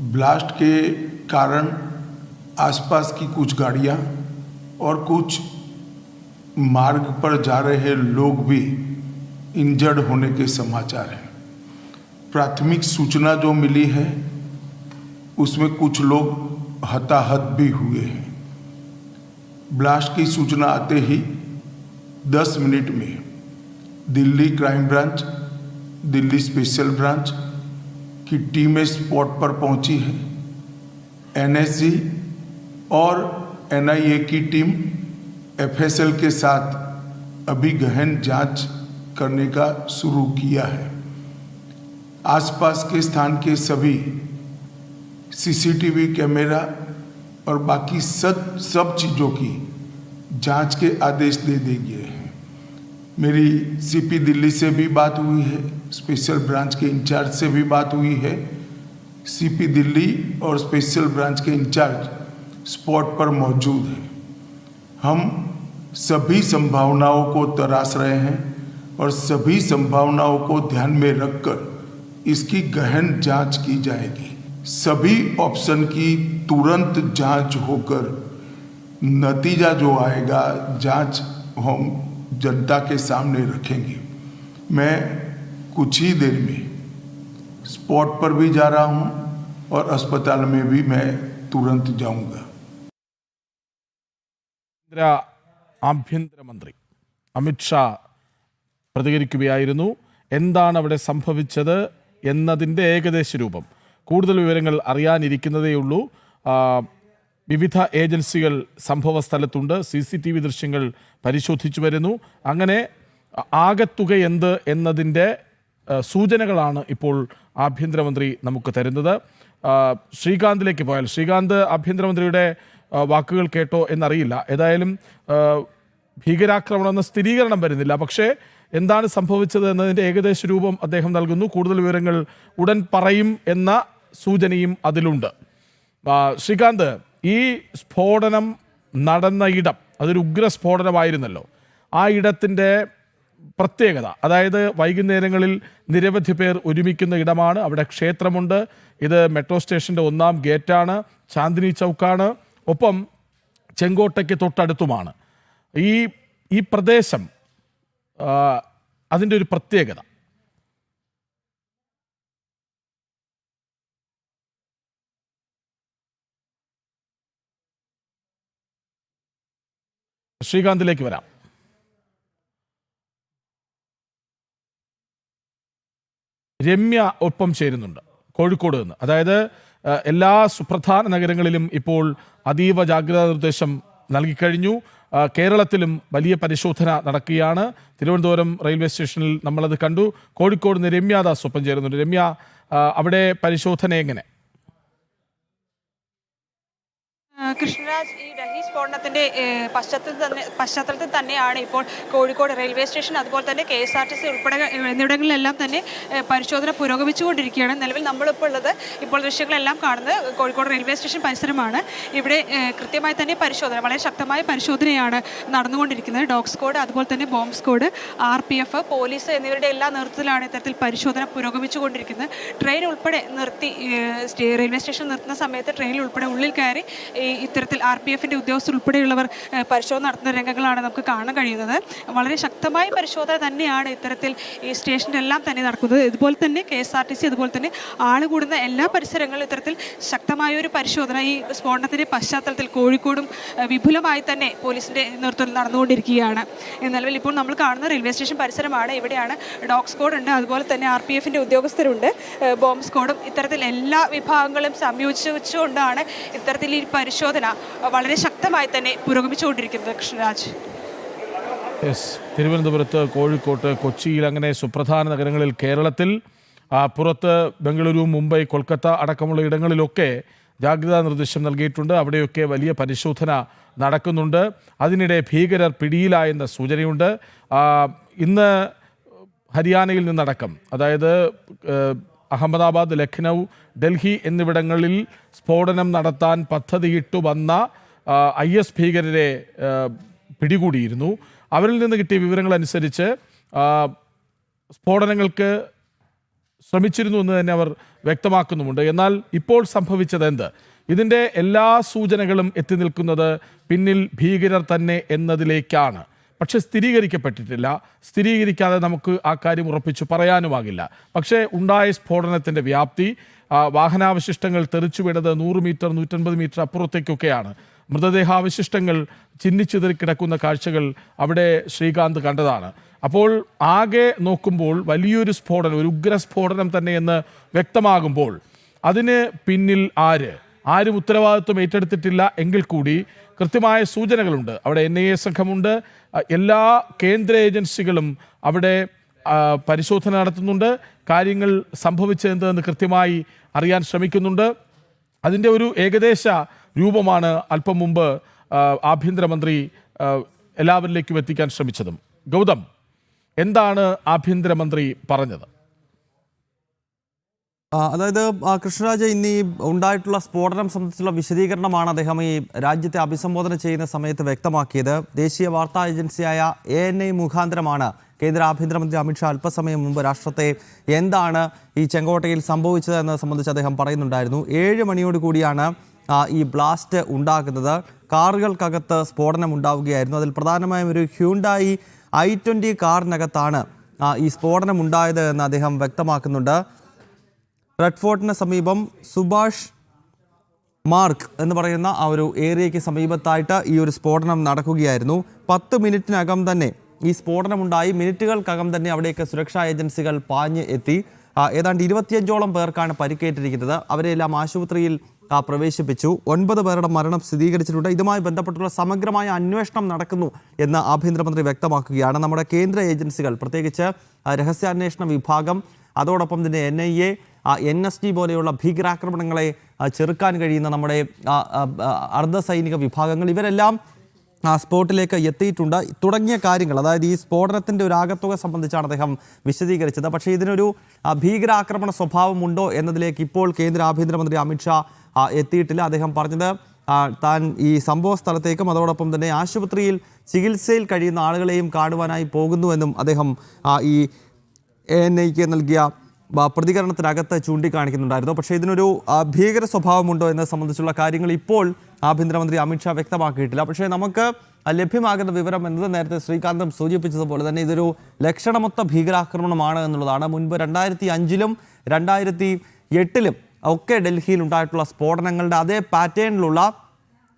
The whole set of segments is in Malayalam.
ब्लास्ट के कारण आसपास की कुछ गाड़ियाँ और कुछ मार्ग पर जा रहे लोग भी इंजर्ड होने के समाचार हैं। प्राथमिक सूचना जो मिली है, उसमें कुछ लोग हताहत भी हुए हैं। ब्लास्ट की सूचना आते ही 10 मिनट में Delhi crime branch, Delhi special branch की टीमें स्पॉट पर पहुँची है। एनएसजी और एनआईए की टीम एफएसएल के साथ अभी गहन जाँच करने का शुरू किया है। आसपास के स्थान के सभी सीसीटीवी कैमरा और बाकी सब सब चीज़ों की जाँच के आदेश दे दिए गए मेरी सीपी दिल्ली से भी बात हुई है स्पेशल ब्रांच के इंचार्ज से भी बात हुई है। सीपी दिल्ली और स्पेशल ब्रांच के इंचार्ज स्पॉट पर मौजूद हैं। हम सभी संभावनाओं को तराश रहे हैं और सभी संभावनाओं को ध्यान में रखकर इसकी गहन जाँच की जाएगी। सभी ऑप्शन की तुरंत जाँच होकर नतीजा जो आएगा, जाँच हम जनता के सामने रखेंगे मैं कुछ ही देर में स्पॉट पर भी जा रहा हूं और अस्पताल में भी मैं तुरंत जाऊंगा കേന്ദ്ര ആഭ്യന്തരമന്ത്രി അമിത്ഷാ പ്രതികരിക്കുകയായിരുന്നു എന്താണ് അവിടെ സംഭവിച്ചത് എന്നതിൻ്റെ ഏകദേശ രൂപം കൂടുതൽ വിവരങ്ങൾ അറിയാനിരിക്കുന്നതേയുള്ളൂ ആ, വിവിധ ഏജൻസികൾ സംഭവ സ്ഥലത്തുണ്ട്. സി സി ടി വി ദൃശ്യങ്ങൾ പരിശോധിച്ചു വരുന്നു. അങ്ങനെ ആകത്തുക എന്ത് എന്നതിന്റെ സൂചനകളാണ് ഇപ്പോൾ ആഭ്യന്തരമന്ത്രി നമുക്ക് തരുന്നത്. ശ്രീകാന്തിലേക്ക് പോയാൽ ശ്രീകാന്ത് ആഭ്യന്തരമന്ത്രിയുടെ വാക്കുകൾ കേട്ടോ എന്നറിയില്ല. ഏതായാലും ഭീകരാക്രമണം എന്ന സ്ഥിരീകരണം വരുന്നില്ല. പക്ഷേ എന്താണ് സംഭവിച്ചത് എന്നതിന്റെ ഏകദേശ രൂപം അദ്ദേഹം നൽകുന്നു. കൂടുതൽ വിവരങ്ങൾ ഉടൻ പറയും എന്ന സൂചനയും അതിലുണ്ട്. ശ്രീകാന്ത് ഈ സ്ഫോടനം നടന്ന ഇടം അതൊരു ഉഗ്ര സ്ഫോടനമായിരുന്നല്ലോ. ആ ഇടത്തിന്റെ പ്രത്യേകത അതായത് വൈകുന്നേരങ്ങളിൽ നിരവധി പേർ ഒരുമിക്കുന്ന ഇടമാണ്. അവിടെ ക്ഷേത്രമുണ്ട്. ഇത് മെട്രോ സ്റ്റേഷന്റെ ഒന്നാം ഗേറ്റാണ്. ചാന്ദിനി ചൗക്കാണ്. ഒപ്പം ചെങ്കോട്ടയ്ക്ക് തൊട്ടടുത്തുമാണ്. ഈ ഈ പ്രദേശം അതിന്റെ ഒരു പ്രത്യേകത. ശ്രീകാന്തിലേക്ക് വരാം. രമ്യ ഒപ്പം ചേരുന്നുണ്ട് കോഴിക്കോട് നിന്ന്. അതായത് എല്ലാ സുപ്രധാന നഗരങ്ങളിലും ഇപ്പോൾ അതീവ ജാഗ്രതാ നിർദ്ദേശം നൽകിക്കഴിഞ്ഞു. കേരളത്തിലും വലിയ പരിശോധന നടക്കുകയാണ്. തിരുവനന്തപുരം റെയിൽവേ സ്റ്റേഷനിൽ നമ്മളത് കണ്ടു. കോഴിക്കോട് നിന്ന് രമ്യാദാസ് ഒപ്പം ചേരുന്നുണ്ട്. രമ്യ അവിടെ പരിശോധന എങ്ങനെ ആ, കൃഷ്ണരാജ് ഈ ഡൽഹി സ്ഫോടനത്തിന്റെ പശ്ചാത്തലത്തിൽ തന്നെ പശ്ചാത്തലത്തിൽ തന്നെയാണ് ഇപ്പോൾ കോഴിക്കോട് റെയിൽവേ സ്റ്റേഷൻ അതുപോലെ തന്നെ K S R T C ഉൾപ്പെടെ എന്നിവിടങ്ങളിലെല്ലാം തന്നെ പരിശോധന പുരോഗമിച്ചുകൊണ്ടിരിക്കുകയാണ്. നിലവിൽ നമ്മളിപ്പോൾ ഉള്ളത് ഇപ്പോൾ ദൃശ്യങ്ങളെല്ലാം കാണുന്നത് കോഴിക്കോട് റെയിൽവേ സ്റ്റേഷൻ പരിസരമാണ്. ഇവിടെ കൃത്യമായി തന്നെ പരിശോധന വളരെ ശക്തമായ പരിശോധനയാണ് നടന്നുകൊണ്ടിരിക്കുന്നത്. ഡോഗ് സ്ക്വാഡ് അതുപോലെ തന്നെ bomb squad R P F police എന്നിവരുടെ എല്ലാ നേതൃത്വത്തിലാണ് ഇത്തരത്തിൽ പരിശോധന പുരോഗമിച്ചുകൊണ്ടിരിക്കുന്നത്. ട്രെയിൻ ഉൾപ്പെടെ നിർത്തി റെയിൽവേ സ്റ്റേഷൻ നിർത്തുന്ന സമയത്ത് ട്രെയിനിൽ ഉൾപ്പെടെ ഉള്ളിൽ കയറി ഇത്തരത്തിൽ ആർ പി എഫിന്റെ ഉദ്യോഗസ്ഥർ ഉൾപ്പെടെയുള്ളവർ പരിശോധന നടത്തുന്ന രംഗങ്ങളാണ് നമുക്ക് കാണാൻ കഴിയുന്നത്. വളരെ ശക്തമായ പരിശോധന തന്നെയാണ് ഇത്തരത്തിൽ ഈ സ്റ്റേഷനിലെല്ലാം തന്നെ നടക്കുന്നത്. ഇതുപോലെ തന്നെ K S R T C അതുപോലെ തന്നെ ആളുകൂടുന്ന എല്ലാ പരിസരങ്ങളിലും ഇത്തരത്തിൽ ശക്തമായ ഒരു പരിശോധന ഈ സ്ഫോടനത്തിന്റെ പശ്ചാത്തലത്തിൽ കോഴിക്കോടും വിപുലമായി തന്നെ പോലീസിന്റെ നേതൃത്വത്തിൽ നടന്നുകൊണ്ടിരിക്കുകയാണ്. നിലവിൽ ഇപ്പോൾ നമ്മൾ കാണുന്ന റെയിൽവേ സ്റ്റേഷൻ പരിസരമാണ്. ഇവിടെയാണ് ഡോഗ് സ്ക്വാഡ് ഉണ്ട്. അതുപോലെ തന്നെ ആർ പി എഫിന്റെ ഉദ്യോഗസ്ഥരുണ്ട്. ബോംബ് സ്ക്വാഡും ഇത്തരത്തിൽ എല്ലാ വിഭാഗങ്ങളും സംയോജിച്ചുകൊണ്ടാണ് ഇത്തരത്തിൽ ഈ പരിശോധന വളരെ ശക്തമായി തന്നെ പുരോഗമിച്ചുകൊണ്ടിരിക്കുന്നത് കൃഷ്ണരാജ്. യെസ് തിരുവനന്തപുരത്ത് കോഴിക്കോട്ട് കൊച്ചിയിൽ അങ്ങനെ സുപ്രധാന നഗരങ്ങളിൽ കേരളത്തിൽ പുറത്ത് ബംഗളൂരു മുംബൈ കൊൽക്കത്ത അടക്കമുള്ള ഇടങ്ങളിലൊക്കെ ജാഗ്രതാ നിർദ്ദേശം നൽകിയിട്ടുണ്ട്. അവിടെയൊക്കെ വലിയ പരിശോധന നടക്കുന്നുണ്ട്. അതിനിടെ ഭീകരർ പിടിയിലായെന്ന സൂചനയുണ്ട്. ഇന്ന് ഹരിയാനയിൽ നിന്നടക്കം അതായത് അഹമ്മദാബാദ് ലഖ്നൗ ഡൽഹി എന്നിവിടങ്ങളിൽ സ്ഫോടനം നടത്താൻ പദ്ധതിയിട്ടു വന്ന ഐ എസ് ഭീകരരെ പിടികൂടിയിരുന്നു. അവരിൽ നിന്ന് കിട്ടിയ വിവരങ്ങളനുസരിച്ച് സ്ഫോടനങ്ങൾക്ക് ശ്രമിച്ചിരുന്നു എന്ന് തന്നെ അവർ വ്യക്തമാക്കുന്നുമുണ്ട്. എന്നാൽ ഇപ്പോൾ സംഭവിച്ചത് എന്ത് ഇതിന്റെ എല്ലാ സൂചനകളും എത്തി നിൽക്കുന്നത് പിന്നിൽ ഭീകരർ തന്നെ എന്നതിലേക്കാണ്. പക്ഷെ സ്ഥിരീകരിക്കപ്പെട്ടിട്ടില്ല. സ്ഥിരീകരിക്കാതെ നമുക്ക് ആ കാര്യം ഉറപ്പിച്ചു പറയാനുമാകില്ല. പക്ഷേ ഉണ്ടായ സ്ഫോടനത്തിന്റെ വ്യാപ്തി വാഹനാവശിഷ്ടങ്ങൾ തെറിച്ചു വീണത് നൂറ് മീറ്റർ നൂറ്റൻപത് മീറ്റർ അപ്പുറത്തേക്കൊക്കെയാണ്. മൃതദേഹാവശിഷ്ടങ്ങൾ ചിന്നിച്ചിതറി കിടക്കുന്ന കാഴ്ചകൾ അവിടെ ശ്രീകാന്ത് കണ്ടതാണ്. അപ്പോൾ ആകെ നോക്കുമ്പോൾ വലിയൊരു സ്ഫോടനം ഒരു ഉഗ്ര സ്ഫോടനം തന്നെയെന്ന് വ്യക്തമാകുമ്പോൾ അതിന് പിന്നിൽ ആര്? ആരും ഉത്തരവാദിത്വം ഏറ്റെടുത്തിട്ടില്ല. എങ്കിൽ കൂടി കൃത്യമായ സൂചനകളുണ്ട്. അവിടെ എൻ ഐ എ സംഘമുണ്ട്. എല്ലാ കേന്ദ്ര ഏജൻസികളും അവിടെ പരിശോധന നടത്തുന്നുണ്ട്. കാര്യങ്ങൾ സംഭവിച്ചതെന്ന് കൃത്യമായി അറിയാൻ ശ്രമിക്കുന്നുണ്ട്. അതിന്റെ ഒരു ഏകദേശ രൂപമാണ് അല്പം മുമ്പ് ആഭ്യന്തരമന്ത്രി എല്ലാവരിലേക്കും എത്തിക്കാൻ ശ്രമിച്ചതും. ഗൗതം എന്താണ് ആഭ്യന്തരമന്ത്രി പറഞ്ഞത്? അതായത് കൃഷ്ണരാജ ഇന്ന് ഈ ഉണ്ടായിട്ടുള്ള സ്ഫോടനം സംബന്ധിച്ചുള്ള വിശദീകരണമാണ് അദ്ദേഹം ഈ രാജ്യത്തെ അഭിസംബോധന ചെയ്യുന്ന സമയത്ത് വ്യക്തമാക്കിയത്. ദേശീയ വാർത്താ ഏജൻസിയായ എ എൻ ഐ മുഖാന്തരമാണ് കേന്ദ്ര ആഭ്യന്തരമന്ത്രി അമിത്ഷാ അല്പസമയം മുമ്പ് രാഷ്ട്രത്തെ എന്താണ് ഈ ചെങ്കോട്ടയിൽ സംഭവിച്ചത് എന്നത് സംബന്ധിച്ച് അദ്ദേഹം പറയുന്നുണ്ടായിരുന്നു. ഏഴ് മണിയോട് കൂടിയാണ് ഈ ബ്ലാസ്റ്റ് ഉണ്ടാകുന്നത്. കാറുകൾക്കകത്ത് സ്ഫോടനം ഉണ്ടാവുകയായിരുന്നു. അതിൽ പ്രധാനമായും ഒരു ഹ്യൂണ്ടായി ഐ ട്വന്റി കാറിനകത്താണ് ഈ സ്ഫോടനം ഉണ്ടായത് എന്ന് അദ്ദേഹം വ്യക്തമാക്കുന്നുണ്ട്. റെഡ് ഫോർട്ടിന് സമീപം സുഭാഷ് മാർക്ക് എന്ന് പറയുന്ന ആ ഒരു ഏരിയയ്ക്ക് സമീപത്തായിട്ട് ഈ ഒരു സ്ഫോടനം നടക്കുകയായിരുന്നു. പത്ത് മിനിറ്റിനകം തന്നെ ഈ സ്ഫോടനമുണ്ടായി. മിനിറ്റുകൾക്കകം തന്നെ അവിടേക്ക് സുരക്ഷാ ഏജൻസികൾ പാഞ്ഞ് എത്തി. ഏതാണ്ട് ഇരുപത്തിയഞ്ചോളം പേർക്കാണ് പരിക്കേറ്റിരിക്കുന്നത്. അവരെല്ലാം ആശുപത്രിയിൽ പ്രവേശിപ്പിച്ചു. ഒൻപത് പേരുടെ മരണം സ്ഥിരീകരിച്ചിട്ടുണ്ട്. ഇതുമായി ബന്ധപ്പെട്ടുള്ള സമഗ്രമായ അന്വേഷണം നടക്കുന്നു എന്ന് ആഭ്യന്തരമന്ത്രി വ്യക്തമാക്കുകയാണ്. നമ്മുടെ കേന്ദ്ര ഏജൻസികൾ പ്രത്യേകിച്ച് രഹസ്യാന്വേഷണ വിഭാഗം അതോടൊപ്പം തന്നെ എൻ എൻ എസ് ഡി പോലെയുള്ള ഭീകരാക്രമണങ്ങളെ ചെറുക്കാൻ കഴിയുന്ന നമ്മുടെ അർദ്ധ സൈനിക വിഭാഗങ്ങൾ ഇവരെല്ലാം ആ സ്പോട്ടിലേക്ക് എത്തിയിട്ടുണ്ട്. തുടങ്ങിയ കാര്യങ്ങൾ അതായത് ഈ സ്ഫോടനത്തിന്റെ ഒരു ആകത്തുക സംബന്ധിച്ചാണ് അദ്ദേഹം വിശദീകരിച്ചത്. പക്ഷേ ഇതിനൊരു ഭീകരാക്രമണ സ്വഭാവമുണ്ടോ എന്നതിലേക്ക് ഇപ്പോൾ കേന്ദ്ര ആഭ്യന്തരമന്ത്രി അമിത്ഷാ എത്തിയിട്ടില്ല. അദ്ദേഹം പറഞ്ഞത് താൻ ഈ സംഭവ സ്ഥലത്തേക്കും അതോടൊപ്പം തന്നെ ആശുപത്രിയിൽ ചികിത്സയിൽ കഴിയുന്ന ആളുകളെയും കാണുവാനായി പോകുന്നുവെന്നും അദ്ദേഹം ഈ എ എൻ ഐക്ക് നൽകിയ പ്രതികരണത്തിനകത്ത് ചൂണ്ടിക്കാണിക്കുന്നുണ്ടായിരുന്നു. പക്ഷേ ഇതിനൊരു ഭീകര സ്വഭാവമുണ്ടോ എന്നത് സംബന്ധിച്ചുള്ള കാര്യങ്ങൾ ഇപ്പോൾ ആഭ്യന്തരമന്ത്രി അമിത്ഷാ വ്യക്തമാക്കിയിട്ടില്ല. പക്ഷേ നമുക്ക് ലഭ്യമാകുന്ന വിവരം എന്നത് നേരത്തെ ശ്രീകാന്തം സൂചിപ്പിച്ചതുപോലെ തന്നെ ഇതൊരു ലക്ഷണമൊത്ത ഭീകരാക്രമണമാണ് എന്നുള്ളതാണ്. മുൻപ് രണ്ടായിരത്തി അഞ്ചിലും രണ്ടായിരത്തി എട്ടിലും ഒക്കെ ഡൽഹിയിൽ ഉണ്ടായിട്ടുള്ള സ്ഫോടനങ്ങളുടെ അതേ പാറ്റേണിലുള്ള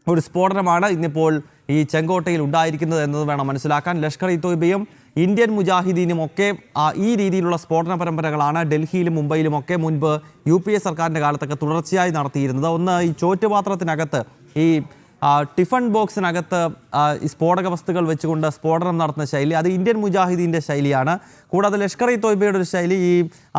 ഒരു സ്ഫോടനമാണ് ഇന്നിപ്പോൾ ഈ ചെങ്കോട്ടയിൽ ഉണ്ടായിരിക്കുന്നത് എന്നത് വേണം മനസ്സിലാക്കാൻ. ലഷ്കർ ഇ തോയ്ബയും ഇന്ത്യൻ മുജാഹിദീനും ഒക്കെ ഈ രീതിയിലുള്ള സ്ഫോടന പരമ്പരകളാണ് ഡൽഹിയിലും മുംബൈയിലും ഒക്കെ മുൻപ് യു പി എ സർക്കാരിന്റെ കാലത്തൊക്കെ തുടർച്ചയായി നടത്തിയിരുന്നത്. ഒന്ന് ഈ ചോറ്റുപാത്രത്തിനകത്ത് ഈ ടിഫൺ ബോക്സിനകത്ത് സ്ഫോടക വസ്തുക്കൾ വെച്ചുകൊണ്ട് സ്ഫോടനം നടത്തുന്ന ശൈലി അത് ഇന്ത്യൻ മുജാഹിദീന്റെ ശൈലിയാണ്. കൂടാതെ ലഷ്കർ ഇ തോയ്ബയുടെ ഒരു ശൈലി ഈ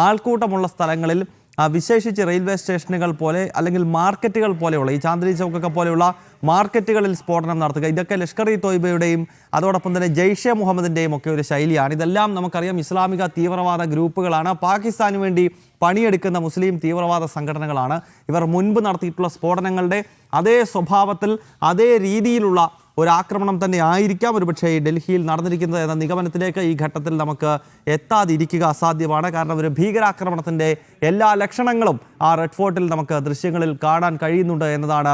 ആൾക്കൂട്ടമുള്ള സ്ഥലങ്ങളിൽ വിശേഷിച്ച് റെയിൽവേ സ്റ്റേഷനുകൾ പോലെ അല്ലെങ്കിൽ മാർക്കറ്റുകൾ പോലെയുള്ള ഈ ചാന്ദിനി ചൗക്കൊക്കെ പോലെയുള്ള മാർക്കറ്റുകളിൽ സ്ഫോടനം നടത്തുക. ഇതൊക്കെ ലഷ്കർ ഇ തോയ്ബയുടെയും അതോടൊപ്പം തന്നെ ജെയ്ഷെ മുഹമ്മദിന്റെയും ഒക്കെ ഒരു ശൈലിയാണ്. ഇതെല്ലാം നമുക്കറിയാം ഇസ്ലാമിക തീവ്രവാദ ഗ്രൂപ്പുകളാണ്. പാകിസ്ഥാന് വേണ്ടി പണിയെടുക്കുന്ന മുസ്ലിം തീവ്രവാദ സംഘടനകളാണ്. ഇവർ മുൻപ് നടത്തിയിട്ടുള്ള സ്ഫോടനങ്ങളുടെ അതേ സ്വഭാവത്തിൽ അതേ രീതിയിലുള്ള ഒരു ആക്രമണം തന്നെ ആയിരിക്കാം ഒരുപക്ഷേ ഡൽഹിയിൽ നടന്നിരിക്കുന്നത് എന്ന നിഗമനത്തിലേക്ക് ഈ ഘട്ടത്തിൽ നമുക്ക് എത്താതിരിക്കുക അസാധ്യമാണ്. കാരണം ഒരു ഭീകരാക്രമണത്തിന്റെ എല്ലാ ലക്ഷണങ്ങളും ആ റെഡ് ഫോർട്ടിൽ നമുക്ക് ദൃശ്യങ്ങളിൽ കാണാൻ കഴിയുന്നുണ്ട് എന്നതാണ്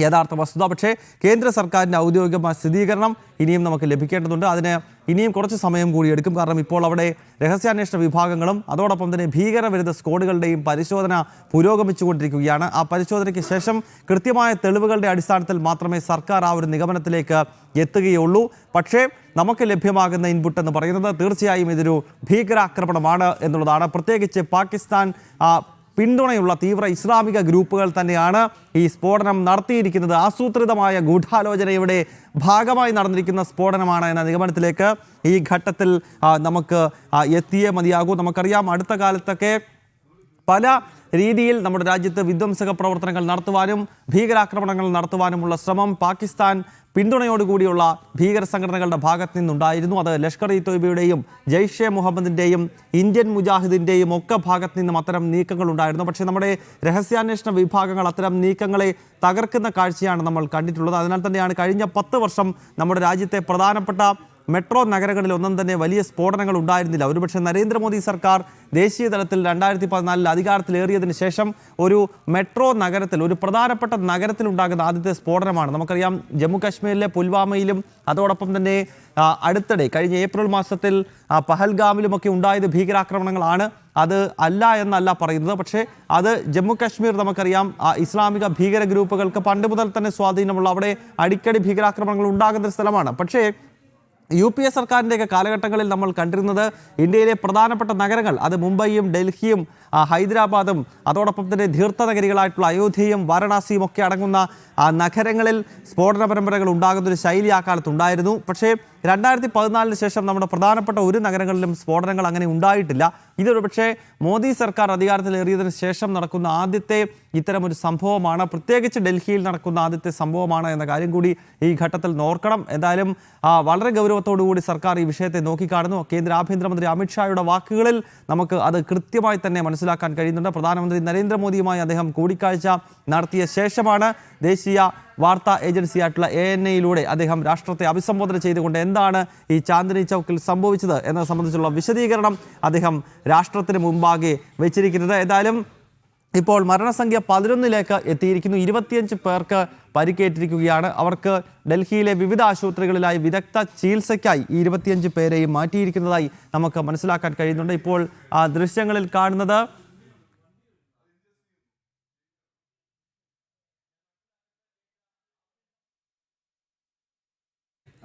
യഥാർത്ഥ വസ്തുത. പക്ഷേ കേന്ദ്ര സർക്കാരിന്റെ ഔദ്യോഗികമായ സ്ഥിരീകരണം ഇനിയും നമുക്ക് ലഭിക്കേണ്ടതുണ്ട്. അതിന് ഇനിയും കുറച്ച് സമയം കൂടി എടുക്കും. കാരണം ഇപ്പോൾ അവിടെ രഹസ്യാന്വേഷണ വിഭാഗങ്ങളും അതോടൊപ്പം തന്നെ ഭീകരവിരുദ്ധ സ്ക്വാഡുകളുടെയും പരിശോധന പുരോഗമിച്ചുകൊണ്ടിരിക്കുകയാണ്. ആ പരിശോധനയ്ക്ക് ശേഷം കൃത്യമായ തെളിവുകളുടെ അടിസ്ഥാനത്തിൽ മാത്രമേ സർക്കാർ ആ ഒരു നിഗമനത്തിലേക്ക് എത്തുകയുള്ളൂ. പക്ഷേ നമുക്ക് ലഭ്യമാകുന്ന ഇൻപുട്ട് എന്ന് പറയുന്നത് തീർച്ചയായും ഇതൊരു ഭീകരാക്രമണമാണ് എന്നുള്ളതാണ്. പ്രത്യേകിച്ച് പാകിസ്ഥാൻ പിന്തുണയുള്ള തീവ്ര ഇസ്ലാമിക ഗ്രൂപ്പുകൾ തന്നെയാണ് ഈ സ്ഫോടനം നടത്തിയിരിക്കുന്നത്. ആസൂത്രിതമായ ഗൂഢാലോചനയുടെ ഭാഗമായി നടന്നിരിക്കുന്ന സ്ഫോടനമാണ് എന്ന നിഗമനത്തിലേക്ക് ഈ ഘട്ടത്തിൽ നമുക്ക് എത്തിയേ മതിയാകൂ. നമുക്കറിയാം അടുത്ത കാലത്തൊക്കെ പല രീതിയിൽ നമ്മുടെ രാജ്യത്ത് വിധ്വംസക പ്രവർത്തനങ്ങൾ നടത്തുവാനും ഭീകരാക്രമണങ്ങൾ നടത്തുവാനുമുള്ള ശ്രമം പാകിസ്ഥാൻ പിന്തുണയോടുകൂടിയുള്ള ഭീകര സംഘടനകളുടെ ഭാഗത്ത് നിന്നുണ്ടായിരുന്നു. അത് ലഷ്കർ ഇ തോയ്ബയുടെയും ജയ്ഷെ മുഹമ്മദിന്റെയും ഇന്ത്യൻ മുജാഹിദിന്റെയും ഒക്കെ ഭാഗത്ത് നിന്നും അത്തരം നീക്കങ്ങൾ ഉണ്ടായിരുന്നു. പക്ഷേ നമ്മുടെ രഹസ്യാന്വേഷണ വിഭാഗങ്ങൾ അത്തരം നീക്കങ്ങളെ തകർക്കുന്ന കാഴ്ചയാണ് നമ്മൾ കണ്ടിട്ടുള്ളത്. അതിനാൽ തന്നെയാണ് കഴിഞ്ഞ പത്ത് വർഷം നമ്മുടെ രാജ്യത്തെ പ്രധാനപ്പെട്ട മെട്രോ നഗരങ്ങളിൽ ഒന്നും തന്നെ വലിയ സ്ഫോടനങ്ങൾ ഉണ്ടായിരുന്നില്ല. ഒരുപക്ഷെ നരേന്ദ്രമോദി സർക്കാർ ദേശീയ തലത്തിൽ രണ്ടായിരത്തി പതിനാലിൽ അധികാരത്തിലേറിയതിന് ശേഷം ഒരു മെട്രോ നഗരത്തിൽ ഒരു പ്രധാനപ്പെട്ട നഗരത്തിൽ ഉണ്ടാകുന്ന ആദ്യത്തെ സ്ഫോടനമാണ്. നമുക്കറിയാം ജമ്മു കാശ്മീരിലെ പുൽവാമയിലും അതോടൊപ്പം തന്നെ അടുത്തിടെ കഴിഞ്ഞ ഏപ്രിൽ മാസത്തിൽ പഹൽഗാമിലുമൊക്കെ ഉണ്ടായത് ഭീകരാക്രമണങ്ങളാണ്. അത് അല്ല എന്നല്ല പറയുന്നത്. പക്ഷേ അത് ജമ്മു കാശ്മീർ നമുക്കറിയാം ഇസ്ലാമിക ഭീകര ഗ്രൂപ്പുകൾക്ക് പണ്ട് മുതൽ തന്നെ സ്വാധീനമുള്ള അവിടെ അടിക്കടി ഭീകരാക്രമണങ്ങൾ ഉണ്ടാകുന്ന സ്ഥലമാണ്. പക്ഷേ യു പി എ സർക്കാരിന്റെയൊക്കെ കാലഘട്ടങ്ങളിൽ നമ്മൾ കണ്ടിരുന്നത് ഇന്ത്യയിലെ പ്രധാനപ്പെട്ട നഗരങ്ങൾ അത് മുംബൈയും ഡൽഹിയും ഹൈദരാബാദും അതോടൊപ്പം തന്നെ ധീർത്ഥനഗരികളായിട്ടുള്ള അയോധ്യയും വാരണാസിയും ഒക്കെ അടങ്ങുന്ന നഗരങ്ങളിൽ സ്ഫോടന പരമ്പരകൾ ഉണ്ടാകുന്ന ഒരു ശൈലി ആ കാലത്തുണ്ടായിരുന്നു പക്ഷേ രണ്ടായിരത്തി പതിനാലിന് ശേഷം നമ്മുടെ പ്രധാനപ്പെട്ട ഒരു നഗരങ്ങളിലും സ്ഫോടനങ്ങൾ അങ്ങനെ ഉണ്ടായിട്ടില്ല. ഇതൊരു പക്ഷേ മോദി സർക്കാർ അധികാരത്തിലേറിയതിനു ശേഷം നടക്കുന്ന ആദ്യത്തെ ഇത്തരമൊരു സംഭവമാണ്. പ്രത്യേകിച്ച് ഡൽഹിയിൽ നടക്കുന്ന ആദ്യത്തെ സംഭവമാണ് എന്ന കാര്യം കൂടി ഈ ഘട്ടത്തിൽ നോർക്കണം എന്തായാലും വളരെ ഗൗരവത്തോടു കൂടി സർക്കാർ ഈ വിഷയത്തെ നോക്കിക്കാണുന്നു. കേന്ദ്ര ആഭ്യന്തരമന്ത്രി അമിത്ഷായുടെ വാക്കുകളിൽ നമുക്ക് അത് കൃത്യമായി തന്നെ മനസ്സിലാക്കാൻ കഴിയുന്നുണ്ട്. പ്രധാനമന്ത്രി നരേന്ദ്രമോദിയുമായി അദ്ദേഹം കൂടിക്കാഴ്ച നടത്തിയ ശേഷമാണ് ദേശീയ വാർത്താ ഏജൻസിയായിട്ടുള്ള എ എൻ എയിലൂടെ അദ്ദേഹം രാഷ്ട്രത്തെ അഭിസംബോധന ചെയ്തുകൊണ്ട് എന്താണ് ഈ ചാന്ദിനി ചൗക്കിൽ സംഭവിച്ചത് എന്നത് സംബന്ധിച്ചുള്ള വിശദീകരണം അദ്ദേഹം രാഷ്ട്രത്തിന് മുമ്പാകെ വെച്ചിരിക്കുന്നത്. ഏതായാലും ഇപ്പോൾ മരണസംഖ്യ പതിനൊന്നിലേക്ക് എത്തിയിരിക്കുന്നു. ഇരുപത്തിയഞ്ച് പേർക്ക് പരിക്കേറ്റിരിക്കുകയാണ്. അവർക്ക് ഡൽഹിയിലെ വിവിധ ആശുപത്രികളിലായി വിദഗ്ധ ചികിത്സയ്ക്കായി ഈ ഇരുപത്തിയഞ്ച് പേരെയും മാറ്റിയിരിക്കുന്നതായി നമുക്ക് മനസ്സിലാക്കാൻ കഴിയുന്നുണ്ട്. ഇപ്പോൾ ദൃശ്യങ്ങളിൽ കാണുന്നത്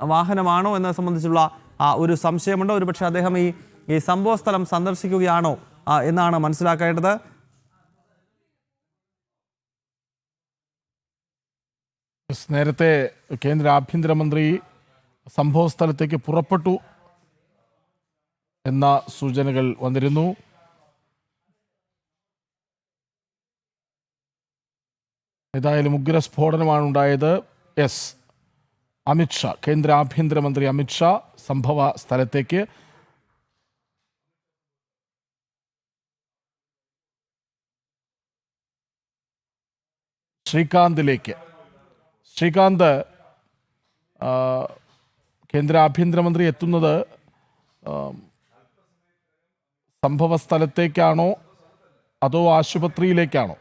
വാഹനമാണോ എന്നത് സംബന്ധിച്ചുള്ള ഒരു സംശയമുണ്ട്. ഒരുപക്ഷെ അദ്ദേഹം ഈ ഈ സംഭവ സ്ഥലം സന്ദർശിക്കുകയാണോ എന്നാണ് മനസ്സിലാക്കേണ്ടത്. നേരത്തെ കേന്ദ്ര ആഭ്യന്തരമന്ത്രി സംഭവ സ്ഥലത്തേക്ക് പുറപ്പെട്ടു എന്ന സൂചനകൾ വന്നിരുന്നു. ഏതായാലും ഉഗ്രസ്ഫോടനമാണ് ഉണ്ടായത് എസ് അമിത്ഷാ കേന്ദ്ര ആഭ്യന്തരമന്ത്രി അമിത്ഷാ സംഭവ സ്ഥലത്തേക്ക് ശ്രീകാന്തിലേക്ക്. ശ്രീകാന്ത് കേന്ദ്ര ആഭ്യന്തരമന്ത്രി എത്തുന്നത് സംഭവ സ്ഥലത്തേക്കാണോ അതോ ആശുപത്രിയിലേക്കാണോ?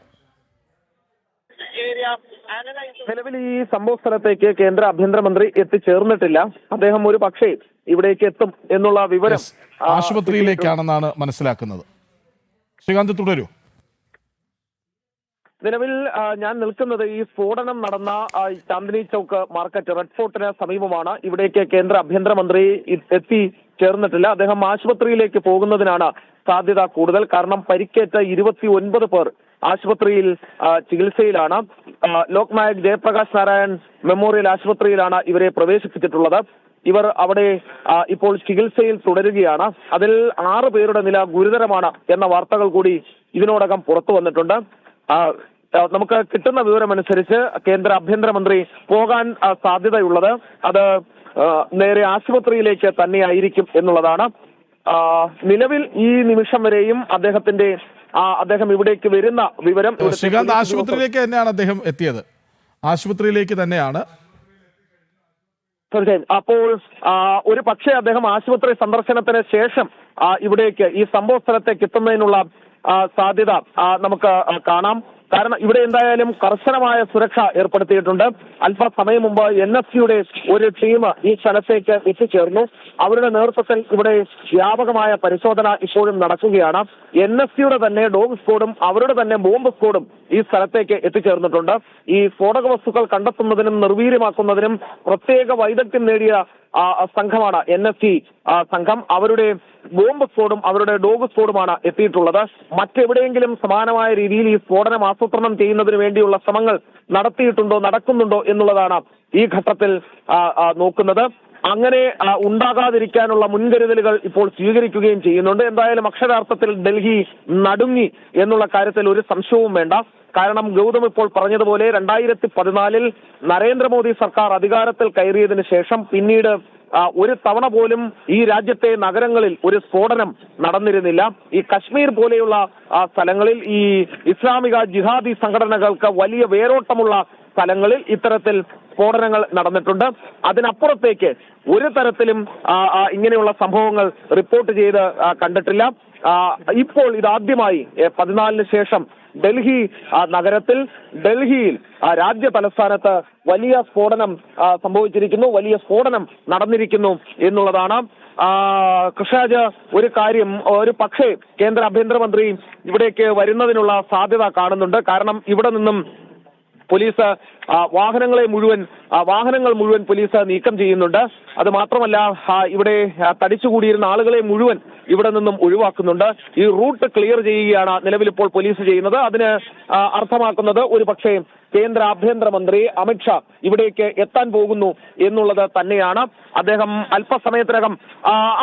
നിലവിൽ ഈ സംഭവ സ്ഥലത്തേക്ക് കേന്ദ്ര ആഭ്യന്തരമന്ത്രി എത്തിച്ചേർന്നിട്ടില്ല. അദ്ദേഹം ഒരു പക്ഷേ ഇവിടേക്ക് എത്തും എന്നുള്ള വിവരം ആശുപത്രിയിലേക്കാണെന്നാണ് മനസ്സിലാക്കുന്നത്. ശ്രീകാന്ത് തുടരൂ. നിലവിൽ ഞാൻ നിൽക്കുന്നത് ഈ സ്ഫോടനം നടന്ന ചാന്ദിനി ചൗക്ക് മാർക്കറ്റ് റെഡ് ഫോർട്ടിന് സമീപമാണ്. ഇവിടേക്ക് കേന്ദ്ര ആഭ്യന്തരമന്ത്രി എത്തി ചേർന്നിട്ടില്ല അദ്ദേഹം ആശുപത്രിയിലേക്ക് പോകുന്നതിനാണ് സാധ്യത കൂടുതൽ. കാരണം പരിക്കേറ്റ ഇരുപത്തി ഒൻപത് പേർ ആശുപത്രിയിൽ ചികിത്സയിലാണ്. ലോക്നായക് ജയപ്രകാശ് നാരായൺ മെമ്മോറിയൽ ആശുപത്രിയിലാണ് ഇവരെ പ്രവേശിപ്പിച്ചിട്ടുള്ളത്. ഇവർ അവിടെ ഇപ്പോൾ ചികിത്സയിൽ തുടരുകയാണ്. അതിൽ ആറ് പേരുടെ നില ഗുരുതരമാണ് എന്ന വാർത്തകൾ കൂടി ഇതിനോടകം പുറത്തു വന്നിട്ടുണ്ട്. നമുക്ക് കിട്ടുന്ന വിവരമനുസരിച്ച് കേന്ദ്ര ആഭ്യന്തരമന്ത്രി പോകാൻ സാധ്യതയുള്ളത് അത് നേരെ ആശുപത്രിയിലേക്ക് തന്നെയായിരിക്കും എന്നുള്ളതാണ്. നിലവിൽ ഈ നിമിഷം വരെയും അദ്ദേഹത്തിന്റെ അദ്ദേഹം ഇവിടേക്ക് വരുന്ന വിവരം ശ്രീകാന്ത് ആശുപത്രിയിലേക്ക് തന്നെയാണ് അദ്ദേഹം എത്തിയത്. ആശുപത്രിയിലേക്ക് തന്നെയാണ്. തീർച്ചയായും. അപ്പോൾ ഒരു പക്ഷേ അദ്ദേഹം ആശുപത്രി സന്ദർശനത്തിന് ശേഷം ഇവിടേക്ക് ഈ സംഭവ സ്ഥലത്തേക്ക് എത്തുന്നതിനുള്ള സാധ്യത നമുക്ക് കാണാം. കാരണം ഇവിടെ എന്തായാലും കർശനമായ സുരക്ഷ ഏർപ്പെടുത്തിയിട്ടുണ്ട്. അല്പസമയം മുമ്പ് എൻ എസ് സിയുടെ ഒരു ടീം ഈ സ്ഥലത്തേക്ക് എത്തിച്ചേർന്നു. അവരുടെ നേതൃത്വത്തിൽ ഇവിടെ വ്യാപകമായ പരിശോധന ഇപ്പോഴും നടക്കുകയാണ്. എൻ എസ് സിയുടെ തന്നെ ഡോഗ് സ്ക്വാഡും അവരുടെ തന്നെ ബോംബ് സ്ക്വാഡും ഈ സ്ഥലത്തേക്ക് എത്തിച്ചേർന്നിട്ടുണ്ട്. ഈ സ്ഫോടക വസ്തുക്കൾ കണ്ടെത്തുന്നതിനും നിർവീര്യമാക്കുന്നതിനും പ്രത്യേക വൈദഗ്ധ്യം നേടിയ സംഘമാണ് എൻ എസ് സി സംഘം. അവരുടെ ബോംബ് സ്ഫോടും അവരുടെ ഡോഗ് സ്ഫോടുമാണ് എത്തിയിട്ടുള്ളത്. മറ്റെവിടെയെങ്കിലും സമാനമായ രീതിയിൽ ഈ സ്ഫോടനം ആസൂത്രണം ചെയ്യുന്നതിന് വേണ്ടിയുള്ള ശ്രമങ്ങൾ നടത്തിയിട്ടുണ്ടോ നടക്കുന്നുണ്ടോ എന്നുള്ളതാണ് ഈ ഘട്ടത്തിൽ നോക്കുന്നത്. അങ്ങനെ ഉണ്ടാകാതിരിക്കാനുള്ള മുൻകരുതലുകൾ ഇപ്പോൾ സ്വീകരിക്കുകയും ചെയ്യുന്നുണ്ട്. എന്തായാലും അക്ഷരാർത്ഥത്തിൽ ഡൽഹി നടുങ്ങി എന്നുള്ള കാര്യത്തിൽ ഒരു സംശയവും വേണ്ട. കാരണം ഗൗതം ഇപ്പോൾ പറഞ്ഞതുപോലെ രണ്ടായിരത്തി പതിനാലിൽ നരേന്ദ്രമോദി സർക്കാർ അധികാരത്തിൽ കയറിയതിനു ശേഷം പിന്നീട് ഒരു തവണ പോലും ഈ രാജ്യത്തെ നഗരങ്ങളിൽ ഒരു സ്ഫോടനം നടന്നിരുന്നില്ല. ഈ കശ്മീർ പോലെയുള്ള സ്ഥലങ്ങളിൽ ഈ ഇസ്ലാമിക ജിഹാദി സംഘടനകൾക്ക് വലിയ വേരോട്ടമുള്ള സ്ഥലങ്ങളിൽ ഇത്തരത്തിൽ സ്ഫോടനങ്ങൾ നടന്നിട്ടുണ്ട്. അതിനപ്പുറത്തേക്ക് ഒരു തരത്തിലും ഇങ്ങനെയുള്ള സംഭവങ്ങൾ റിപ്പോർട്ട് ചെയ്ത് കണ്ടിട്ടില്ല. ഇപ്പോൾ ഇതാദ്യമായി പതിനാലിന് ശേഷം ഡൽഹി നഗരത്തിൽ ഡൽഹിയിൽ രാജ്യ തലസ്ഥാനത്ത് വലിയ സ്ഫോടനം സംഭവിച്ചിരിക്കുന്നു. വലിയ സ്ഫോടനം നടന്നിരിക്കുന്നു എന്നുള്ളതാണ്. കൃഷാജ് ഒരു കാര്യം ഒരു പക്ഷേ കേന്ദ്ര ആഭ്യന്തരമന്ത്രി ഇവിടേക്ക് വരുന്നതിനുള്ള സാധ്യത കാണുന്നുണ്ട്. കാരണം ഇവിടെ നിന്നും പോലീസ് വാഹനങ്ങളെ മുഴുവൻ വാഹനങ്ങൾ മുഴുവൻ പോലീസ് നീക്കം ചെയ്യുന്നുണ്ട്. അത് മാത്രമല്ല ഇവിടെ തടിച്ചുകൂടിയിരുന്ന ആളുകളെ മുഴുവൻ ഇവിടെ നിന്നും ഒഴിവാക്കുന്നുണ്ട്. ഈ റൂട്ട് ക്ലിയർ ചെയ്യുകയാണ് നിലവിലിപ്പോൾ പോലീസ് ചെയ്യുന്നത്. അതിന് അർത്ഥമാക്കുന്നത് ഒരു പക്ഷേ കേന്ദ്ര ആഭ്യന്തരമന്ത്രി അമിത്ഷാ ഇവിടേക്ക് എത്താൻ പോകുന്നു എന്നുള്ളത് തന്നെയാണ്. അദ്ദേഹം അല്പസമയത്തിനകം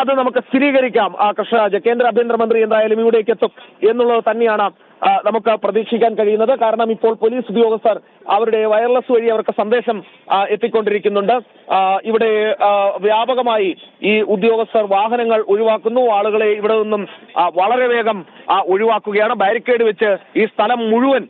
അത് നമുക്ക് സ്ഥിരീകരിക്കാം. കൃഷ്ണരാജ് കേന്ദ്ര ആഭ്യന്തരമന്ത്രി എന്തായാലും ഇവിടേക്ക് എത്തും എന്നുള്ളത് തന്നെയാണ് നമുക്ക് പ്രതീക്ഷിക്കാൻ കഴിയുന്നത്. കാരണം ഇപ്പോൾ പോലീസ് ഉദ്യോഗസ്ഥർ അവരുടെ വയർലെസ് വഴി അവർക്ക് സന്ദേശം എത്തിക്കൊണ്ടിരിക്കുന്നുണ്ട്. ഇവിടെ വ്യാപകമായി ഈ ഉദ്യോഗസ്ഥർ വാഹനങ്ങൾ ഒഴിവാക്കുന്നു. ആളുകളെ ഇവിടെ നിന്നും വളരെ വേഗം ഒഴിവാക്കുകയാണ്. ബാരിക്കേഡ് വെച്ച് ഈ സ്ഥലം മുഴുവൻ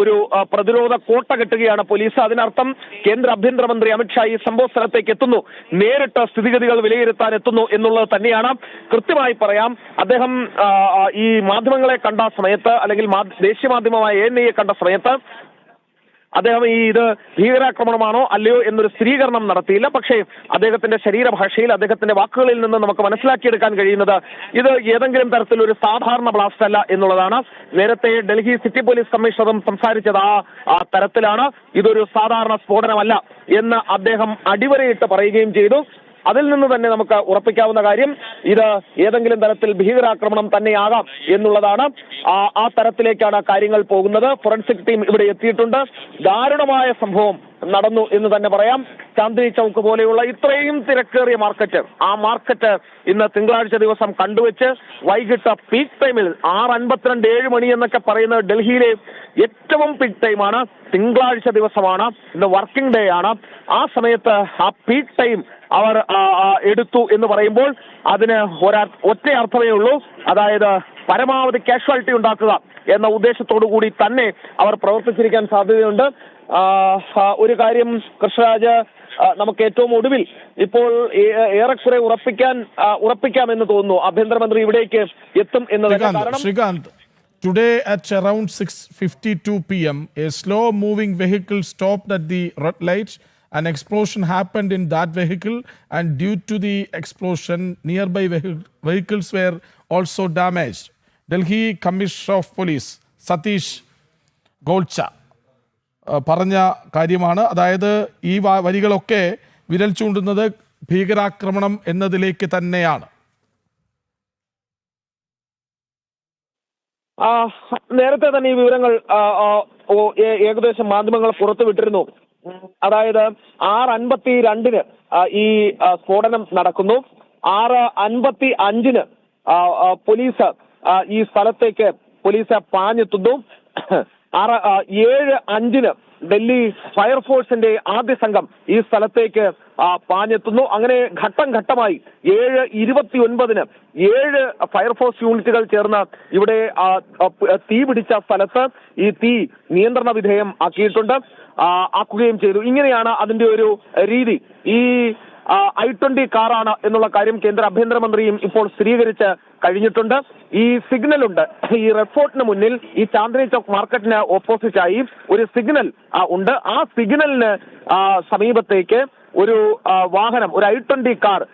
ഒരു പ്രതിരോധ കോട്ട കെട്ടുകയാണ് പോലീസ്. അതിനർത്ഥം കേന്ദ്ര ആഭ്യന്തരമന്ത്രി അമിത്ഷാ ഈ സംഭവ സ്ഥലത്തേക്ക് എത്തുന്നു. നേരിട്ട് സ്ഥിതിഗതികൾ വിലയിരുത്താൻ എത്തുന്നു എന്നുള്ളത് തന്നെയാണ്. കൃത്യമായി പറയാം അദ്ദേഹം ഈ മാധ്യമങ്ങളെ കണ്ട സമയത്ത് അല്ലെങ്കിൽ ദേശീയ മാധ്യമമായ എൻ ഐയെ കണ്ട സമയത്ത് അദ്ദേഹം ഈ ഇത് ഭീകരാക്രമണമാണോ അല്ലയോ എന്നൊരു സ്ഥിരീകരണം നടത്തിയില്ല. പക്ഷേ അദ്ദേഹത്തിന്റെ ശരീരഭാഷയിൽ അദ്ദേഹത്തിന്റെ വാക്കുകളിൽ നിന്ന് നമുക്ക് മനസ്സിലാക്കിയെടുക്കാൻ കഴിയുന്നത് ഇത് ഏതെങ്കിലും തരത്തിൽ ഒരു സാധാരണ ബ്ലാസ്റ്റ് അല്ല എന്നുള്ളതാണ്. നേരത്തെ ഡൽഹി സിറ്റി പോലീസ് കമ്മീഷണറും സംസാരിച്ചത് ആ ആ തരത്തിലാണ്. ഇതൊരു സാധാരണ സ്ഫോടനമല്ല എന്ന് അദ്ദേഹം അടിവരയിട്ട് പറയുകയും ചെയ്തു. അതിൽ നിന്ന് തന്നെ നമുക്ക് ഉറപ്പിക്കാവുന്ന കാര്യം ഇത് ഏതെങ്കിലും തരത്തിൽ ഭീകരാക്രമണം തന്നെയാകാം എന്നുള്ളതാണ്. ആ തരത്തിലേക്കാണ് കാര്യങ്ങൾ പോകുന്നത്. ഫോറൻസിക് ടീം ഇവിടെ എത്തിയിട്ടുണ്ട്. ദാരുണമായ സംഭവം നടന്നു എന്ന് തന്നെ പറയാം. ചാന്ദിനി ചൗക്ക് പോലെയുള്ള ഇത്രയും തിരക്കേറിയ മാർക്കറ്റ് ആ മാർക്കറ്റ് ഇന്ന് തിങ്കളാഴ്ച ദിവസം കണ്ടുവച്ച് വൈകിട്ട് പീക്ക് ടൈമിൽ ആറ് അൻപത്തിരണ്ട് ഏഴ് മണി എന്നൊക്കെ പറയുന്നത് ഡൽഹിയിലെ ഏറ്റവും പീക്ക് ടൈമാണ് തിങ്കളാഴ്ച ദിവസമാണ്. ഇന്ന് വർക്കിംഗ് ഡേ ആണ്. ആ സമയത്ത് ആ പീക്ക് ടൈം അവർ എടുത്തു എന്ന് പറയുമ്പോൾ അതിന് ഒരാ ഒറ്റ അർത്ഥമേ ഉള്ളൂ. അതായത് പരമാവധി കാഷ്വാലിറ്റി ഉണ്ടാക്കുക എന്ന ഉദ്ദേശത്തോടു കൂടി തന്നെ അവർ പ്രവർത്തിച്ചിരിക്കാൻ സാധ്യതയുണ്ട്. ഒരു കാര്യം കൃഷ്ണരാജ് നമുക്ക് ഏറ്റവും ഒടുവിൽ ഇപ്പോൾ ഏറെക്കുറെ ഉറപ്പിക്കാൻ ഉറപ്പിക്കാം ഉറപ്പിക്കാമെന്ന് തോന്നുന്നു. ആഭ്യന്തരമന്ത്രി ഇവിടേക്ക് എത്തും എന്നത് കാരണം Shrikant, today at around 6:52 p.m., a slow-moving vehicle stopped at the red light. An explosion happened in that vehicle, and due to the explosion, nearby vehicles were also damaged. Delhi Commissioner of Police Satish Golcha പറഞ്ഞ കാര്യമാണ് അതായത് ഈ വരികളൊക്കെ വിരൽ ചൂണ്ടുന്നത് ഭീകരാക്രമണം എന്നതിലേക്ക് തന്നെയാണ് ആ, നേരത്തെ തന്നെ ഈ വിവരങ്ങൾ ഏകദേശം മാധ്യമങ്ങൾ പുറത്തുവിട്ടിരുന്നു. അതായത് ആറ് അൻപത്തി രണ്ടിന് ഈ സ്ഫോടനം നടക്കുന്നു. ആറ് അൻപത്തി അഞ്ചിന് പോലീസ് ഈ സ്ഥലത്തേക്ക് പോലീസ് പാഞ്ഞെത്തുന്നു. ആറ് ഏഴ് അഞ്ചിന് ഡൽഹി ഫയർഫോഴ്സിന്റെ ആദ്യ സംഘം ഈ സ്ഥലത്തേക്ക് പാഞ്ഞെത്തുന്നു. അങ്ങനെ ഘട്ടം ഘട്ടമായി ഏഴ് ഇരുപത്തി ഒൻപതിന് ഏഴ് ഫയർഫോഴ്സ് യൂണിറ്റുകൾ ചേർന്ന് ഇവിടെ തീ പിടിച്ച സ്ഥലത്ത് ഈ തീ നിയന്ത്രണ വിധേയം ആക്കിയിട്ടുണ്ട്. ആക്കുകയും ചെയ്തു. ഇങ്ങനെയാണ് അതിന്റെ ഒരു രീതി. ഈ ഐ ട്വന്റി കാറാണ് എന്നുള്ള കാര്യം കേന്ദ്ര ആഭ്യന്തരമന്ത്രിയും ഇപ്പോൾ സ്ഥിരീകരിച്ച് കഴിഞ്ഞിട്ടുണ്ട്. ഈ സിഗ്നൽ ഉണ്ട് ഈ റെഡ് ഫോർട്ടിന് മുന്നിൽ ഈ ചാന്ദിനി ചോക്ക് മാർക്കറ്റിന് ഓപ്പോസിറ്റായി ഒരു സിഗ്നൽ ഉണ്ട്. ആ സിഗ്നലിന് സമീപത്തേക്ക് ഒരു വാഹനം ഒരു ഐ ട്വന്റി കാർ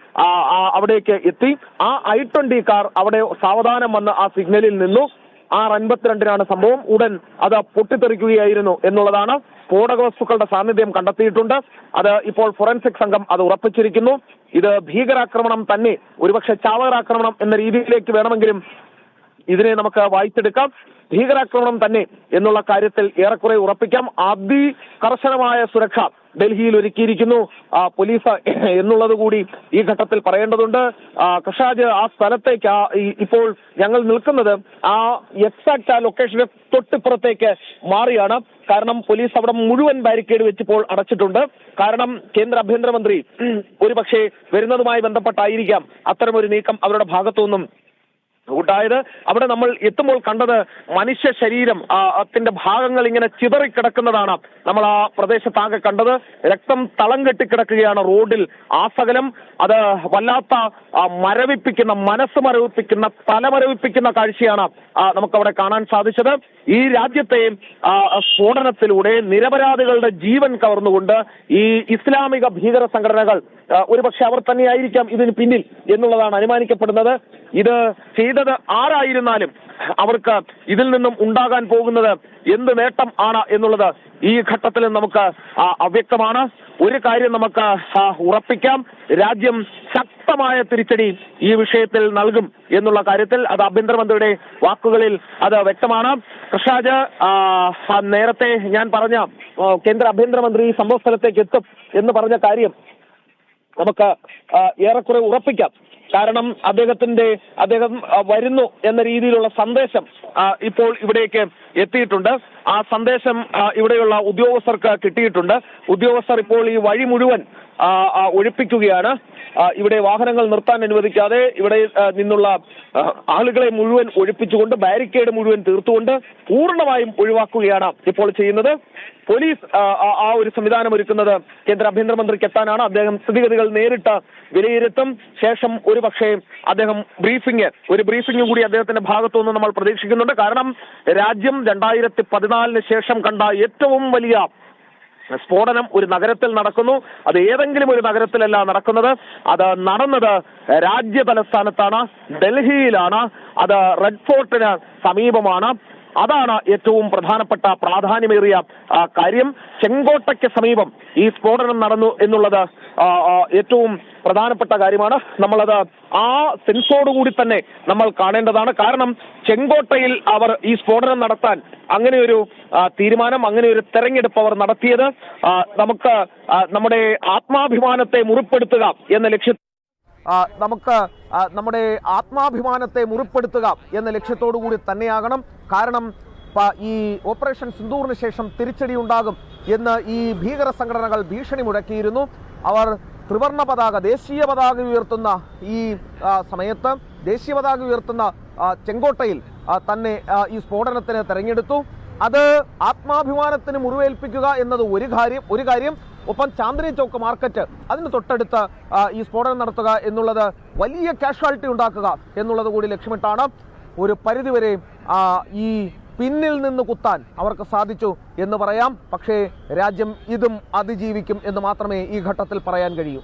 അവിടേക്ക് എത്തി. ആ ഐ ട്വന്റി കാർ അവിടെ സാവധാനം വന്ന് ആ സിഗ്നലിൽ നിന്നു. ആർ അൻപത്തിരണ്ടിനാണ് സംഭവം. ഉടൻ അത് പൊട്ടിത്തെറിക്കുകയായിരുന്നു എന്നുള്ളതാണ് സ്ഫോടക വസ്തുക്കളുടെ സാന്നിധ്യം കണ്ടെത്തിയിട്ടുണ്ട്. അത് ഇപ്പോൾ ഫോറൻസിക് സംഘം അത് ഉറപ്പിച്ചിരിക്കുന്നു. ഇത് ഭീകരാക്രമണം തന്നെ ഒരുപക്ഷെ ചാവകരാക്രമണം എന്ന രീതിയിലേക്ക് വേണമെങ്കിലും ഇതിനെ നമുക്ക് വായിച്ചെടുക്കാം. ഭീകരാക്രമണം തന്നെ എന്നുള്ള കാര്യത്തിൽ ഏറെക്കുറെ ഉറപ്പിക്കാം. അതികർശനമായ സുരക്ഷ ഡൽഹിയിൽ ഒരുക്കിയിരിക്കുന്നു. പോലീസ് എന്നുള്ളത് കൂടി ഈ ഘട്ടത്തിൽ പറയേണ്ടതുണ്ട്. കൃഷാജ് ആ സ്ഥലത്തേക്ക് ഇപ്പോൾ ഞങ്ങൾ നിൽക്കുന്നത് ആ എക്സാക്ട് ആ ലൊക്കേഷന് തൊട്ടിപ്പുറത്തേക്ക് മാറിയാണ്. കാരണം പോലീസ് അവിടെ മുഴുവൻ ബാരിക്കേഡ് വെച്ചിപ്പോൾ അടച്ചിട്ടുണ്ട്. കാരണം കേന്ദ്ര ആഭ്യന്തരമന്ത്രി ഒരുപക്ഷെ വരുന്നതുമായി ബന്ധപ്പെട്ടായിരിക്കാം അത്തരമൊരു നീക്കം അവരുടെ ഭാഗത്തു നിന്നും ഉണ്ടായത്. അവിടെ നമ്മൾ എത്തുമ്പോൾ കണ്ടത് മനുഷ്യ ശരീരം അതിന്റെ ഭാഗങ്ങൾ ഇങ്ങനെ ചിതറിക്കിടക്കുന്നതാണ് നമ്മൾ ആ പ്രദേശത്താകെ കണ്ടത്. രക്തം തളം കെട്ടിക്കിടക്കുകയാണ് റോഡിൽ. ആ സകലം അത് വല്ലാത്ത മരവിപ്പിക്കുന്ന മനസ്സ് മരവിപ്പിക്കുന്ന തല മരവിപ്പിക്കുന്ന കാഴ്ചയാണ് നമുക്ക് നമുക്കവിടെ കാണാൻ സാധിച്ചത്. ഈ രാജ്യത്തെ സ്ഫോടനത്തിലൂടെ നിരപരാധികളുടെ ജീവൻ കവർന്നുകൊണ്ട് ഈ ഇസ്ലാമിക ഭീകര സംഘടനകൾ ഒരുപക്ഷെ അവർ തന്നെയായിരിക്കാം ഇതിന് പിന്നിൽ എന്നുള്ളതാണ് അനുമാനിക്കപ്പെടുന്നത്. ഇത് ചെയ്തത് ആരായിരുന്നാലും അവർക്ക് ഇതിൽ നിന്നും ഉണ്ടാകാൻ പോകുന്നത് എന്ത് നേട്ടം ആണ് എന്നുള്ളത് ഈ ഘട്ടത്തിൽ നമുക്ക് അവ്യക്തമാണ്. ഒരു കാര്യം നമുക്ക് ഉറപ്പിക്കാം. രാജ്യം ശക്തമായ തിരിച്ചടി ഈ വിഷയത്തിൽ നൽകും എന്നുള്ള കാര്യത്തിൽ അത് ആഭ്യന്തരമന്ത്രിയുടെ വാക്കുകളിൽ അത് വ്യക്തമാണ്. ആ, നേരത്തെ ഞാൻ പറഞ്ഞ കേന്ദ്ര ആഭ്യന്തരമന്ത്രി സംഭവ സ്ഥലത്തേക്ക് എത്തും എന്ന് പറഞ്ഞ കാര്യം നമുക്ക് ഏറെക്കുറെ ഉറപ്പിക്കാം. കാരണം അദ്ദേഹത്തിന്റെ അദ്ദേഹം വരുന്നു എന്ന രീതിയിലുള്ള സന്ദേശം ഇപ്പോൾ ഇവിടേക്ക് എത്തിയിട്ടുണ്ട്. ആ സന്ദേശം ഇവിടെയുള്ള ഉദ്യോഗസ്ഥർക്ക് കിട്ടിയിട്ടുണ്ട്. ഉദ്യോഗസ്ഥർ ഇപ്പോൾ ഈ വഴി മുഴുവൻ ഒഴിപ്പിക്കുകയാണ്. ഇവിടെ വാഹനങ്ങൾ നിർത്താൻ അനുവദിക്കാതെ ഇവിടെ നിന്നുള്ള ആളുകളെ മുഴുവൻ ഒഴിപ്പിച്ചുകൊണ്ട് ബാരിക്കേഡ് മുഴുവൻ തീർത്തുകൊണ്ട് പൂർണമായും ഒഴിവാക്കുകയാണ് ഇപ്പോൾ ചെയ്യുന്നത്. പോലീസ് ആ ഒരു സംവിധാനം ഒരുക്കുന്നത് കേന്ദ്ര ആഭ്യന്തരമന്ത്രിക്ക് എത്താനാണ്. അദ്ദേഹം സ്ഥിതിഗതികൾ നേരിട്ട് വിലയിരുത്തും. ശേഷം ഒരു പക്ഷേ അദ്ദേഹം ബ്രീഫിംഗ് ഒരു ബ്രീഫിംഗ് കൂടി അദ്ദേഹത്തിന്റെ ഭാഗത്തുനിന്ന് നമ്മൾ പ്രതീക്ഷിക്കുന്നുണ്ട്. കാരണം രാജ്യം രണ്ടായിരത്തി പതിനാലിന് ശേഷം കണ്ട ഏറ്റവും വലിയ സ്ഫോടനം ഒരു നഗരത്തിൽ നടക്കുന്നു. അത് ഏതെങ്കിലും ഒരു നഗരത്തിലല്ല നടക്കുന്നത്. അത് നടന്നത് രാജ്യ തലസ്ഥാനത്താണ് ഡൽഹിയിലാണ്. അത് റെഡ് ഫോർട്ടിന് സമീപമാണ്. അതാണ് ഏറ്റവും പ്രധാനപ്പെട്ട പ്രാധാന്യമേറിയ കാര്യം. ചെങ്കോട്ടയ്ക്ക് സമീപം ഈ സ്ഫോടനം നടന്നു എന്നുള്ളത് ഏറ്റവും പ്രധാനപ്പെട്ട കാര്യമാണ്. നമ്മളത് ആ സെൻസോടുകൂടി തന്നെ നമ്മൾ കാണേണ്ടതാണ്. കാരണം ചെങ്കോട്ടയിൽ അവർ ഈ സ്ഫോടനം നടത്താൻ അങ്ങനെ ഒരു തീരുമാനം അങ്ങനെ ഒരു തെരഞ്ഞെടുപ്പ് അവർ നടത്തിയത്. നമുക്ക് നമ്മുടെ ആത്മാഭിമാനത്തെ മുറിപ്പെടുത്തുക എന്ന ലക്ഷ്യ നമുക്ക് നമ്മുടെ ആത്മാഭിമാനത്തെ മുറിപ്പെടുത്തുക എന്ന ലക്ഷ്യത്തോടു കൂടി തന്നെയാകണം. കാരണം ഈ ഓപ്പറേഷൻ സിന്ദൂറിന് ശേഷം തിരിച്ചടി ഉണ്ടാകും എന്ന് ഈ ഭീകര സംഘടനകൾ ഭീഷണി മുഴക്കിയിരുന്നു. അവർ ത്രിവർണ പതാക ദേശീയ പതാക ഉയർത്തുന്ന ഈ സമയത്ത് ദേശീയ പതാക ഉയർത്തുന്ന ചെങ്കോട്ടയിൽ തന്നെ ഈ സ്ഫോടനത്തിന് തെരഞ്ഞെടുത്തു. അത് ആത്മാഭിമാനത്തിന് മുറിവേൽപ്പിക്കുക എന്നത് ഒരു കാര്യം ഒരു കാര്യം. ഒപ്പം ചാന്ദിനി ചോക്ക് മാർക്കറ്റ് അതിന് തൊട്ടടുത്ത് ഈ സ്ഫോടനം നടത്തുക എന്നുള്ളത് വലിയ കാഷ്വാലിറ്റി ഉണ്ടാക്കുക എന്നുള്ളത് കൂടി ലക്ഷ്യമിട്ടാണ് ഒരു പരിധിവരെ ഈ പിന്നിൽ നിന്ന് കുത്താൻ അവർക്ക് സാധിച്ചു എന്ന് പറയാം. പക്ഷേ രാജ്യം ഇതും അതിജീവിക്കും എന്ന് മാത്രമേ ഈ ഘട്ടത്തിൽ പറയാൻ കഴിയൂ.